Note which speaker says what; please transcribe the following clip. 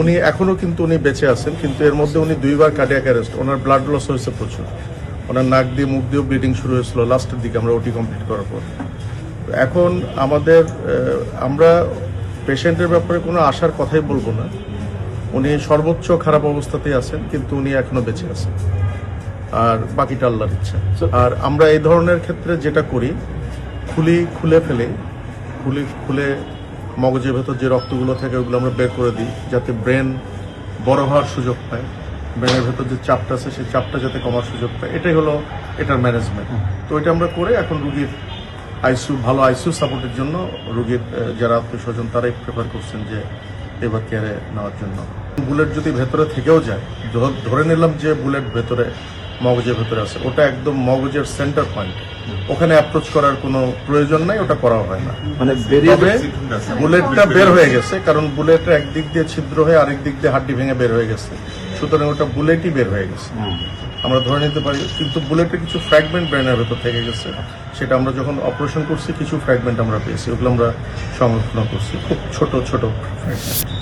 Speaker 1: উনি এখনও কিন্তু উনি বেঁচে আছেন কিন্তু এর মধ্যে উনি দুইবার কার্ডিয়াক অ্যারেস্ট ওনার ব্লাড লস হয়েছে প্রচুর। ওনার নাক দিয়ে মুখ দিয়েও ব্লিডিং শুরু হয়েছিল লাস্টের দিকে আমরা ওটি কমপ্লিট করার পর। এখন আমাদের আমরা পেশেন্টের ব্যাপারে কোনো আশার কথাই বলব না। উনি সর্বোচ্চ খারাপ অবস্থাতেই আছেন কিন্তু উনি এখনও বেঁচে আছেন। আর বাকিটা আল্লাহর ইচ্ছা। আর আমরা এই ধরনের ক্ষেত্রে যেটা করি খুলি খুলে ফেলে খুলি খুলে মগজের ভেতর যে রক্তগুলো থাকে, ওগুলো আমরা বের করে দিই যাতে ব্রেন বড় হওয়ার সুযোগ পায়। ব্রেনের ভেতর যে চাপটা আছে, সেই চাপটা যাতে কমার সুযোগ পায়। এটাই হলো এটার ম্যানেজমেন্ট তো এটা আমরা করে এখন রুগীর আইসিউ ভালো আইসিউ সাপোর্টের জন্য রুগীর যারা আত্মীয় স্বজন, তারাই প্রেফার করছেন যে এবার কেয়ারে নেওয়ার জন্য। বুলেট যদি ভেতরে থেকেও যায় ধরে নিলাম যে বুলেট ভেতরে মগজের ভেতরে আছে। ওটা একদম মগজের সেন্টার পয়েন্ট ওখানে অ্যাপ্রোচ করার কোনো প্রয়োজন নাই ওটা করা হয় না।
Speaker 2: মানে
Speaker 1: বুলেটটা বের হয়ে গেছে কারণ বুলেটটা একদিক দিয়ে ছিদ্র হয়ে আরেক দিক দিয়ে হাড্ডি ভেঙে বের হয়ে গেছে। সুতরাং ওটা বুলেটই বের হয়ে গেছে। আমরা ধরে নিতে পারি কিন্তু বুলেটের কিছু ফ্র্যাগমেন্ট ব্রেনের ভেতর থেকে গেছে। সেটা আমরা যখন অপারেশন করছি কিছু ফ্র্যাগমেন্ট আমরা পেয়েছি। ওগুলো আমরা সংরক্ষণ করছি। খুব ছোট ছোট fragment।